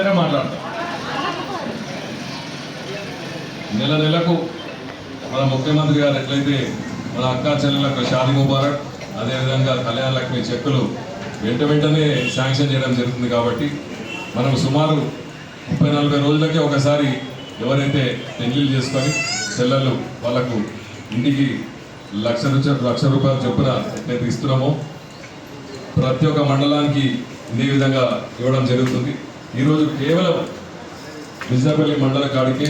అందరే మాట్లాడతాం. నెల నెలకు మన ముఖ్యమంత్రి గారు ఎట్లయితే మన అక్కా చెల్లెలకు షాది ముబారక్ అదేవిధంగా కళ్యాణ లక్ష్మి చెక్కులు వెంట వెంటనే శాంక్షన్ చేయడం జరుగుతుంది కాబట్టి మనం సుమారు ముప్పై నలభై రోజులకే ఒకసారి ఎవరైతే పెళ్ళిళ్ళు చేసుకొని చెల్లెళ్ళు వాళ్ళకు ఇంటికి లక్ష రూపాయలు లక్ష రూపాయల చొప్పున ఎట్లయితే ఇస్తున్నామో ప్రతి ఒక్క మండలానికి ఇదే విధంగా ఇవ్వడం జరుగుతుంది. ఈరోజు కేవలం నిజాపల్లి మండల కాడికే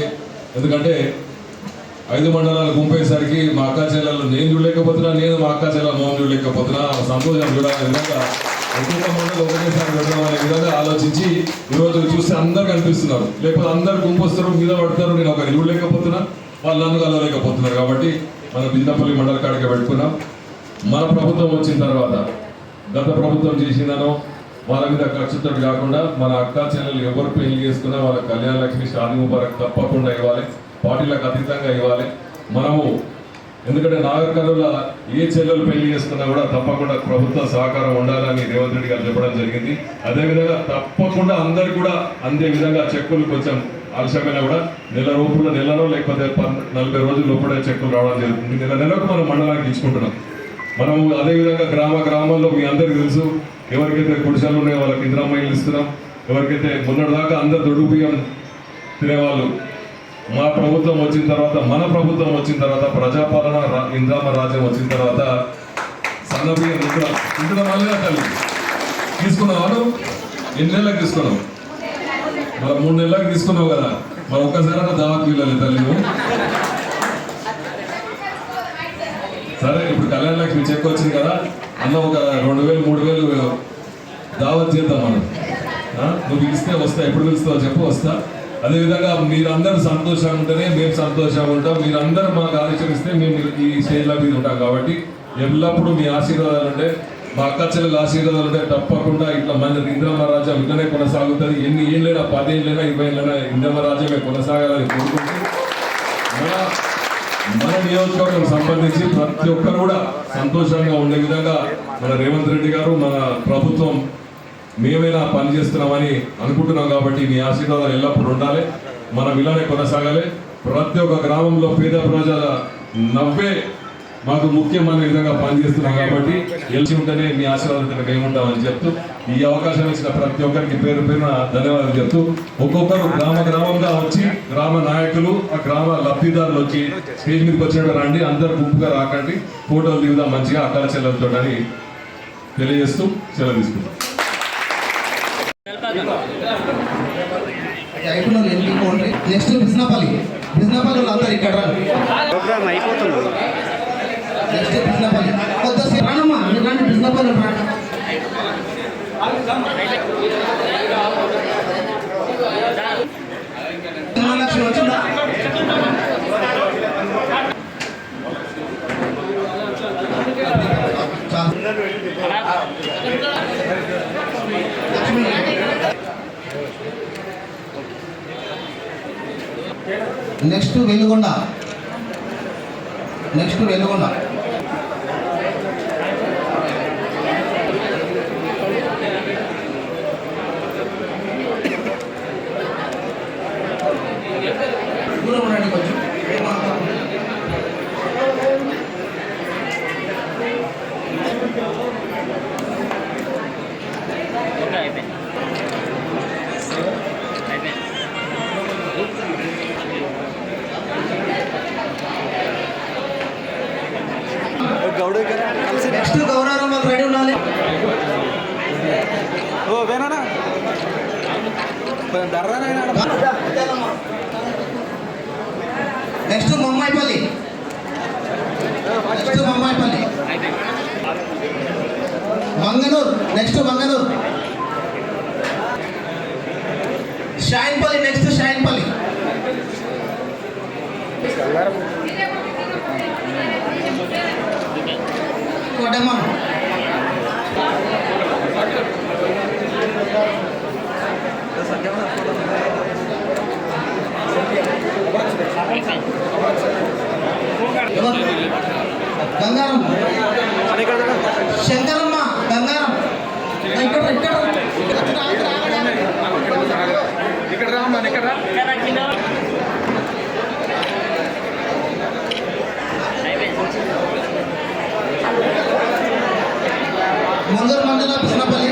ఎందుకంటే ఐదు మండలాలు గుంపేసరికి మా అక్క చెల్లెలు నేను చూడలేకపోతున్నా నేను మా అక్క చెల్లెలు మోహన్ చూడలేకపోతున్నా సంతోషం చూడాలి విధంగా ఒక్కొక్క మండలం ఒకటేసారి పెట్టడం అనే విధంగా ఆలోచించి ఈరోజు చూస్తే అందరు కనిపిస్తున్నారు. లేకపోతే అందరు గుంపు వస్తారు మీద పడతారు నేను ఒకరిని చూడలేకపోతున్నా వాళ్ళు నన్ను కలవలేకపోతున్నారు కాబట్టి మనం బిజినపల్లి మండల కాడికి పెట్టుకున్నాం మన ప్రభుత్వం వచ్చిన తర్వాత గత ప్రభుత్వం చేసిందనో వాళ్ళ మీద ఖర్చుతో కాకుండా మన అక్క చెల్లెలు ఎవరు పెళ్ళి చేసుకున్నా వాళ్ళ కళ్యాణ లక్ష్మి షాది ముబారక్ తప్పకుండా ఇవ్వాలి. పార్టీలకు అతీతంగా ఇవ్వాలి. మనము ఎందుకంటే నాగర్ ఏ చెల్లెలు పెళ్ళి చేసుకున్నా కూడా తప్పకుండా ప్రభుత్వ సహకారం ఉండాలని రేవంత్ రెడ్డి గారు చెప్పడం జరిగింది. అదేవిధంగా తప్పకుండా అందరు కూడా అందే విధంగా చెక్కులు కొంచెం ఆలస్యమైనా కూడా నెల రూపంలో నెలలో లేకపోతే నలభై రోజుల లోపలే చెక్కులు రావడం జరుగుతుంది. నెల నెలకు మనం మండలానికి ఇచ్చుకుంటున్నాం. మనం అదేవిధంగా గ్రామ గ్రామాల్లో మీ అందరికీ తెలుసు ఎవరికైతే గుడిసెలు ఉన్నాయో వాళ్ళకి ఇంద్రామయ్యలు ఇస్తున్నాం. ఎవరికైతే మొన్నటిదాకా అందరు దొడుగు బియ్యం తినేవాళ్ళు మా ప్రభుత్వం వచ్చిన తర్వాత మన ప్రభుత్వం వచ్చిన తర్వాత ప్రజాపాలన ఇంద్రామ రాజ్యం వచ్చిన తర్వాత సన్న బియ్యం తింటున్నాం తింటున్నాం మళ్ళీ తల్లి. ఎన్ని నెలలకు తీసుకున్నాం మరి మూడు నెలలకు తీసుకున్నావు కదా. మరి ఒక్కసారి దాదాపు వీళ్ళని తల్లి సరే ఇప్పుడు కళ్యాణ లక్ష్మి చెక్ వచ్చింది కదా. అన్న ఒక రెండు వేలు మూడు వేలు దావత్ చేద్దాం మనం. నువ్వు పిలిస్తే వస్తా ఎప్పుడు పిలుస్తావో చెప్పు వస్తా. అదేవిధంగా మీరందరూ సంతోషంగా ఉంటేనే మేము సంతోషంగా ఉంటాం. మీరందరూ మాకు ఆలోచనిస్తే మేము ఈ స్టేజ్ల మీద ఉంటాం కాబట్టి ఎల్లప్పుడూ మీ ఆశీర్వాదాలు ఉంటే మా అక్క చెల్లెల ఆశీర్వాదాలు ఉంటే తప్పకుండా ఇట్లా మన ఇంద్రమ రాజ్యం ఇట్లనే కొనసాగుతుంది ఎన్ని ఏళ్ళైనా పదేళ్ళైనా ఇరవై ఏళ్ళైనా ఇంద్రమ మేము కొనసాగాలని కోరుకుంటూ. మన నియోజకవర్గం సంబంధించి ప్రతి ఒక్కరు కూడా సంతోషంగా ఉండే విధంగా మన రేవంత్ రెడ్డి గారు మన ప్రభుత్వం మేమైనా పని చేస్తున్నామని అనుకుంటున్నాం కాబట్టి మీ ఆశీర్వాదాలు ఎల్లప్పుడూ ఉండాలి మనం ఇలానే కొనసాగాలి. ప్రతి ఒక్క గ్రామంలో పేద ప్రజల నవ్వే మాకు ముఖ్యమైన విధంగా పనిచేస్తున్నాం కాబట్టి గెలిచి ఉంటేనే మీ ఆశీర్వాదంతో మేము ఉంటామని చెప్తూ ఈ అవకాశం ఇచ్చిన ప్రతి ఒక్కరికి పేరు పేరున ధన్యవాదాలు చెప్తూ ఒక్కొక్కరు గ్రామ గ్రామంగా వచ్చి గ్రామ నాయకులు ఆ గ్రామ లబ్ధిదారులు వచ్చి స్టేజ్ మీదకి వచ్చినట్టు రండి అందరు గుంపుగా రాకండి ఫోటోలు దిగుదాం మంచిగా అక్కల చెల్లెలతో అని తెలియజేస్తూ సెలవు తీసుకుంటాం నెక్స్ట్ బిజినపల్లి బిజినపల్లి అందరు ఇక్కడ ప్రోగ్రామ్ అయిపోతుంది. నెక్స్ట్ బిజినపల్లి కొద్దిసేపు రానమ్మా మీరు రండి వచ్చిందా next Velugonda next Velugonda next Bommayipalli. Next Bommayipalli. Manganur next Manganur. Shayinpalli next Shayinpalli. Kodaman Gangaramma Shankaramma Gangaram. ఇక్కడ ఇక్కడ. ఇక్కడ రామ్మా ఇక్కడ మందరు మండల పిల్లపల్లి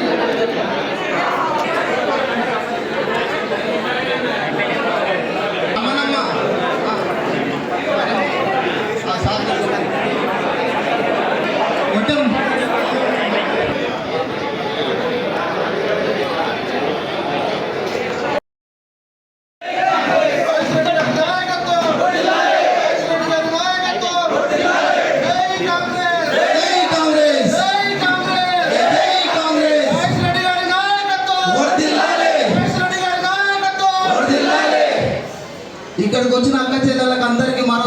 ఇక్కడికి వచ్చిన అక్క చెల్లెళ్ళకి అందరికీ మన